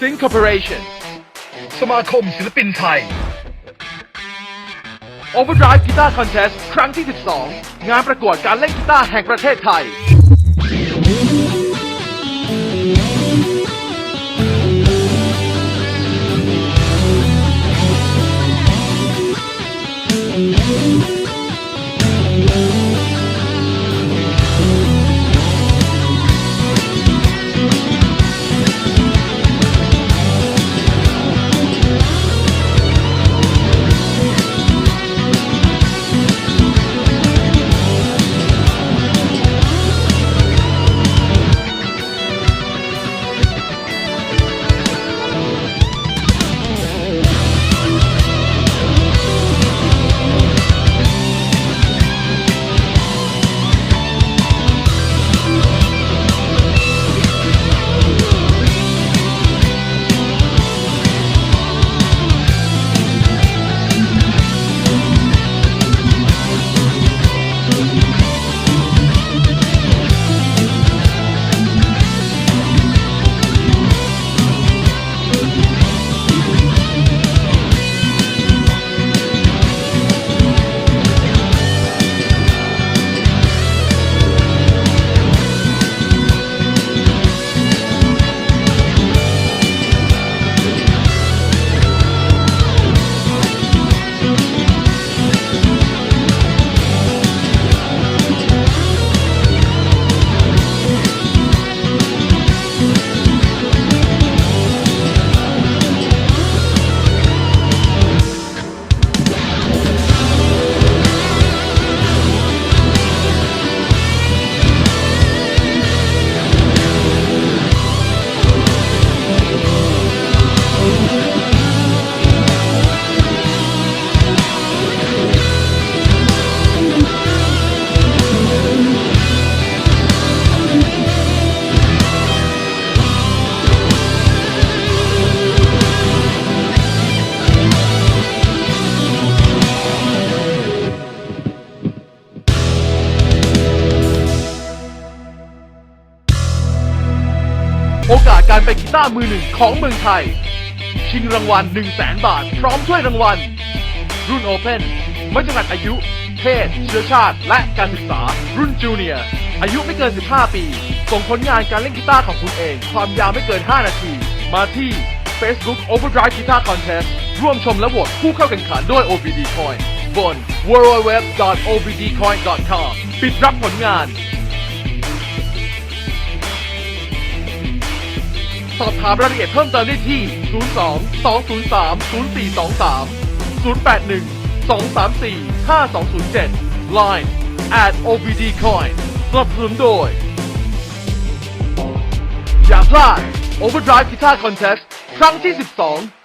ซิงค์คอร์ปอเรชั่นสมาคมศิลปินไทย Overdrive Guitar Contest ครั้งที่ 12 งานประกวดการเล่นกีตาร์แห่งประเทศไทย การเป็นกีตาร์มือหนึ่งของเมืองไทย ชิงรางวัล 1 0 0 0 0แบาท พร้อมถ้วยรางวัล รุ่นโอเพนไม่จำกัดอายุ เพศ เชื้อชาติ และการศึกษา รุ่นจูเนียร์อายุไม่เกิน 15 ปี ส่งผลงานการเล่นกีตาร์ของคุณเอง ความยาวไม่เกิน 5 นาที มาที่ Facebook Overdrive Guitar Contest ร่วมชมและโหวตผู้เข้าแข่งขันด้วย OBD Coin บน www.obdcoin.com ปิดรับผลงาน สอบถามรายละเอียดเพิ่มเติมได้ที่ 02 203 0423 081 234 5207 Line at obdcoin สนับสนุนโดย อย่าพลาด Overdrive Guitar Contest ครั้งที่ 12